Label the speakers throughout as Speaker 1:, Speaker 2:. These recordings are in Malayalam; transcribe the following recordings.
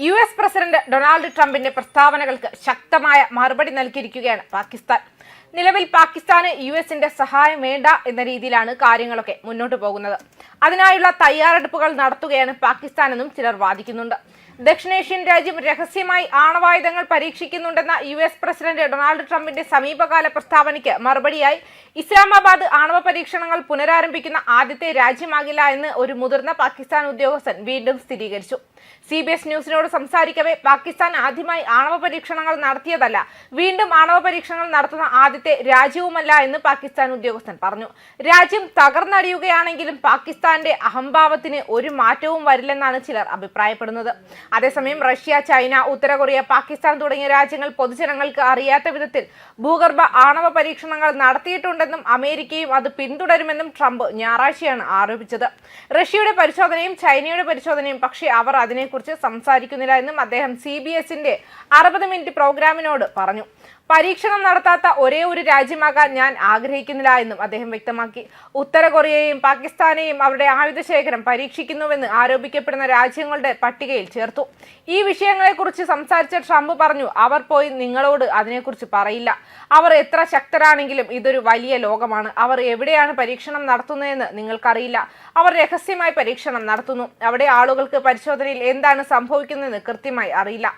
Speaker 1: യു എസ് പ്രസിഡന്റ് ഡൊണാൾഡ് ട്രംപിന്റെ പ്രസ്താവനകൾക്ക് ശക്തമായ മറുപടി നൽകിയിരിക്കുകയാണ് പാകിസ്ഥാൻ. നിലവിൽ പാകിസ്ഥാന് യു എസിന്റെ സഹായം വേണ്ട എന്ന രീതിയിലാണ് കാര്യങ്ങളൊക്കെ മുന്നോട്ട് പോകുന്നത്. അതിനായുള്ള തയ്യാറെടുപ്പുകൾ നടത്തുകയാണ് പാകിസ്ഥാനെന്നും ചിലർ വാദിക്കുന്നുണ്ട്. ദക്ഷിണേഷ്യൻ രാജ്യം രഹസ്യമായി ആണവായുധങ്ങൾ പരീക്ഷിക്കുന്നുണ്ടെന്ന യു എസ് പ്രസിഡന്റ് ഡൊണാൾഡ് ട്രംപിന്റെ സമീപകാല പ്രസ്താവനയ്ക്ക് മറുപടിയായി ഇസ്ലാമാബാദ് ആണവ പരീക്ഷണങ്ങൾ പുനരാരംഭിക്കുന്ന ആദ്യത്തെ രാജ്യമാകില്ല എന്ന് ഒരു മുതിർന്ന പാകിസ്ഥാൻ ഉദ്യോഗസ്ഥൻ വീണ്ടും സ്ഥിരീകരിച്ചു. സി ബി എസ് ന്യൂസിനോട് സംസാരിക്കവേ പാകിസ്ഥാൻ ആദ്യമായി ആണവ പരീക്ഷണങ്ങൾ നടത്തിയതല്ല വീണ്ടും ആണവ പരീക്ഷണങ്ങൾ നടത്തുന്ന ആദ്യത്തെ രാജ്യവുമല്ല എന്ന് പാകിസ്ഥാൻ ഉദ്യോഗസ്ഥൻ പറഞ്ഞു. രാജ്യം തകർന്നടിയുകയാണെങ്കിലും പാകിസ്ഥാന്റെ അഹംഭാവത്തിന് ഒരു മാറ്റവും വരില്ലെന്നാണ് ചിലർ അഭിപ്രായപ്പെടുന്നത്. അതേസമയം റഷ്യ ചൈന ഉത്തര കൊറിയ പാകിസ്ഥാൻ തുടങ്ങിയ രാജ്യങ്ങൾ പൊതുജനങ്ങൾക്ക് അറിയാത്ത വിധത്തിൽ ഭൂഗർഭ ആണവ പരീക്ഷണങ്ങൾ നടത്തിയിട്ടുണ്ടെന്നും അമേരിക്കയും അത് പിന്തുടരുമെന്നും ട്രംപ് ഞായറാഴ്ചയാണ് ആരോപിച്ചത്. റഷ്യയുടെ പരിശോധനയും ചൈനയുടെ പരിശോധനയും പക്ഷേ അവർ അതിനെക്കുറിച്ച് സംസാരിക്കുന്നില്ല എന്നും അദ്ദേഹം സി ബി എസിന്റെ അറുപത് മിനിറ്റ് പ്രോഗ്രാമിനോട് പറഞ്ഞു. പരീക്ഷണം നടത്താത്ത ഒരേ ഒരു രാജ്യമാകാൻ ഞാൻ ആഗ്രഹിക്കുന്നില്ല എന്നും അദ്ദേഹം വ്യക്തമാക്കി. ഉത്തര കൊറിയയെയും പാകിസ്ഥാനെയും അവരുടെ ആയുധശേഖരം പരീക്ഷിക്കുന്നുവെന്ന് ആരോപിക്കപ്പെടുന്ന രാജ്യങ്ങളുടെ പട്ടികയിൽ ചേർത്തു. ഈ വിഷയങ്ങളെക്കുറിച്ച് സംസാരിച്ച ട്രംപ് പറഞ്ഞു അവർ പോയി നിങ്ങളോട് അതിനെക്കുറിച്ച് പറയില്ല. അവർ എത്ര ശക്തരാണെങ്കിലും ഇതൊരു വലിയ ലോകമാണ്. അവർ എവിടെയാണ് പരീക്ഷണം നടത്തുന്നതെന്ന് നിങ്ങൾക്കറിയില്ല. അവർ രഹസ്യമായി പരീക്ഷണം നടത്തുന്നു. അവിടെ ആളുകൾക്ക് പരിശോധനയിൽ എന്താണ് സംഭവിക്കുന്നതെന്ന് കൃത്യമായി അറിയില്ല.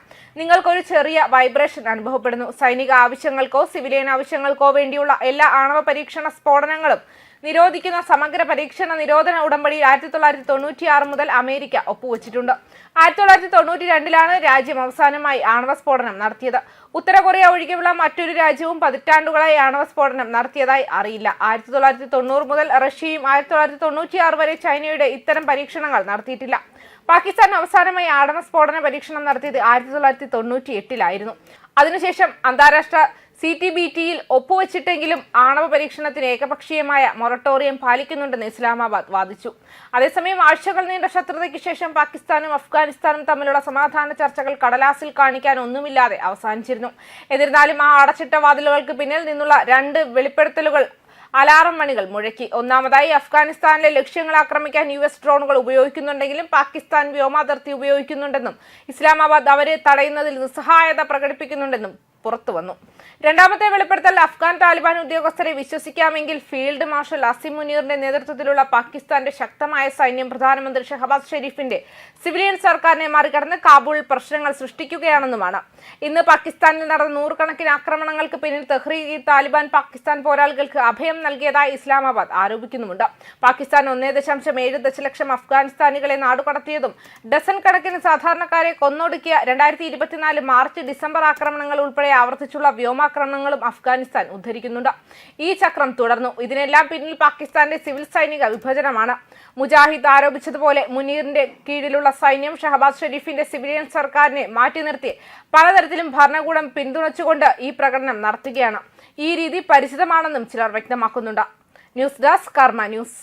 Speaker 1: നിങ്ങൾക്കൊരു ചെറിയ വൈബ്രേഷൻ അനുഭവപ്പെടുന്നു. സൈനിക ആവശ്യങ്ങൾക്കോ സിവിലിയൻ ആവശ്യങ്ങൾക്കോ വേണ്ടിയുള്ള എല്ലാ ആണവ പരീക്ഷണ സ്ഫോടനങ്ങളും നിരോധിക്കുന്ന സമഗ്ര പരീക്ഷണ നിരോധന ഉടമ്പടി ആയിരത്തി തൊള്ളായിരത്തി തൊണ്ണൂറ്റി ആറ് മുതൽ അമേരിക്ക ഒപ്പുവെച്ചിട്ടുണ്ട്. ആയിരത്തി തൊള്ളായിരത്തി തൊണ്ണൂറ്റി രണ്ടിലാണ് രാജ്യം അവസാനമായി ആണവ സ്ഫോടനം നടത്തിയത്. ഉത്തര കൊറിയ ഒഴികെയുള്ള മറ്റൊരു രാജ്യവും പതിറ്റാണ്ടുകളായി ആണവ സ്ഫോടനം നടത്തിയതായി അറിയില്ല. ആയിരത്തി തൊള്ളായിരത്തി തൊണ്ണൂറ് മുതൽ റഷ്യയും ആയിരത്തി തൊള്ളായിരത്തി തൊണ്ണൂറ്റി ആറ് വരെ ചൈനയുടെ ഇത്തരം പരീക്ഷണങ്ങൾ നടത്തിയിട്ടില്ല. പാകിസ്ഥാൻ അവസാനമായി ആണവ സ്ഫോടന പരീക്ഷണം നടത്തിയത് ആയിരത്തി തൊള്ളായിരത്തി തൊണ്ണൂറ്റി എട്ടിലായിരുന്നു അതിനുശേഷം അന്താരാഷ്ട്ര സി ടി ബി ടിയിൽ ഒപ്പുവച്ചിട്ടെങ്കിലും ആണവ പരീക്ഷണത്തിന് ഏകപക്ഷീയമായ മൊറട്ടോറിയം പാലിക്കുന്നുണ്ടെന്ന് ഇസ്ലാമാബാദ് വാദിച്ചു. അതേസമയം ആഴ്ചകൾ നീണ്ട ശത്രുതയ്ക്ക് ശേഷം പാകിസ്ഥാനും അഫ്ഗാനിസ്ഥാനും തമ്മിലുള്ള സമാധാന ചർച്ചകൾ കടലാസിൽ കാണിക്കാൻ ഒന്നുമില്ലാതെ അവസാനിച്ചിരുന്നു. എന്നിരുന്നാലും ആ അടച്ചിട്ട വാതിലുകൾക്ക് പിന്നിൽ നിന്നുള്ള രണ്ട് വെളിപ്പെടുത്തലുകൾ അലാറം മണികൾ മുഴക്കി. ഒന്നാമതായി അഫ്ഗാനിസ്ഥാനിലെ ലക്ഷ്യങ്ങൾ ആക്രമിക്കാൻ യു എസ് ഡ്രോണുകൾ ഉപയോഗിക്കുന്നുണ്ടെങ്കിലും പാകിസ്ഥാൻ വ്യോമാതിർത്തി ഉപയോഗിക്കുന്നുണ്ടെന്നും ഇസ്ലാമാബാദ് അവരെ തടയുന്നതിൽ നിസ്സഹായത പ്രകടിപ്പിക്കുന്നുണ്ടെന്നും പുറത്തു വന്നു. രണ്ടാമത്തെ വെളിപ്പെടുത്തൽ അഫ്ഗാൻ താലിബാൻ ഉദ്യോഗസ്ഥരെ വിശ്വസിക്കാമെങ്കിൽ ഫീൽഡ് മാർഷൽ അസിം മുനീറിന്റെ നേതൃത്വത്തിലുള്ള പാകിസ്ഥാന്റെ ശക്തമായ സൈന്യം പ്രധാനമന്ത്രി ഷഹബാസ് ഷെരീഫിന്റെ സിവിലിയൻ സർക്കാരിനെ മറികടന്ന് കാബൂളിൽ പ്രശ്നങ്ങൾ സൃഷ്ടിക്കുകയാണെന്നുമാണ്. ഇന്ന് പാകിസ്ഥാനിൽ നടന്ന നൂറുകണക്കിന് ആക്രമണങ്ങൾക്ക് പിന്നിൽ തെഹ്രീ താലിബാൻ പാകിസ്ഥാൻ പോരാളികൾക്ക് അഭയം നൽകിയതായി ഇസ്ലാമാബാദ് ആരോപിക്കുന്നുമുണ്ട്. പാകിസ്ഥാൻ ഒന്നേ ദശാംശം ഏഴ് ദശലക്ഷം അഫ്ഗാനിസ്ഥാനികളെ നാടുകടത്തിയതും ഡസൻ കണക്കിന് സാധാരണക്കാരെ കൊന്നൊടുക്കിയ രണ്ടായിരത്തി ഇരുപത്തിനാല് മാർച്ച് ഡിസംബർ ആക്രമണങ്ങൾ ഉൾപ്പെടെ ആവർത്തിച്ചുള്ള വ്യോമാക്രമണങ്ങളും അഫ്ഗാനിസ്ഥാൻ ഉദ്ധരിക്കുന്നുണ്ട്. ഈ ചക്രം തുടർന്നു. ഇതിനെല്ലാം പിന്നിൽ പാകിസ്ഥാന്റെ സിവിൽ സൈനിക വിഭജനമാണ്. മുജാഹിദ് ആരോപിച്ചതുപോലെ മുനീറിന്റെ കീഴിലുള്ള സൈന്യം ഷഹബാസ് ഷെരീഫിന്റെ സിവിലിയൻ സർക്കാരിനെ മാറ്റി നിർത്തി പലതരത്തിലും ഭരണകൂടം പിന്തുണച്ചുകൊണ്ട് ഈ പ്രകടനം നടത്തുകയാണ്. ഈ രീതി പരിചിതമാണെന്നും ചിലർ വ്യക്തമാക്കുന്നുണ്ട്. News desk Karma news.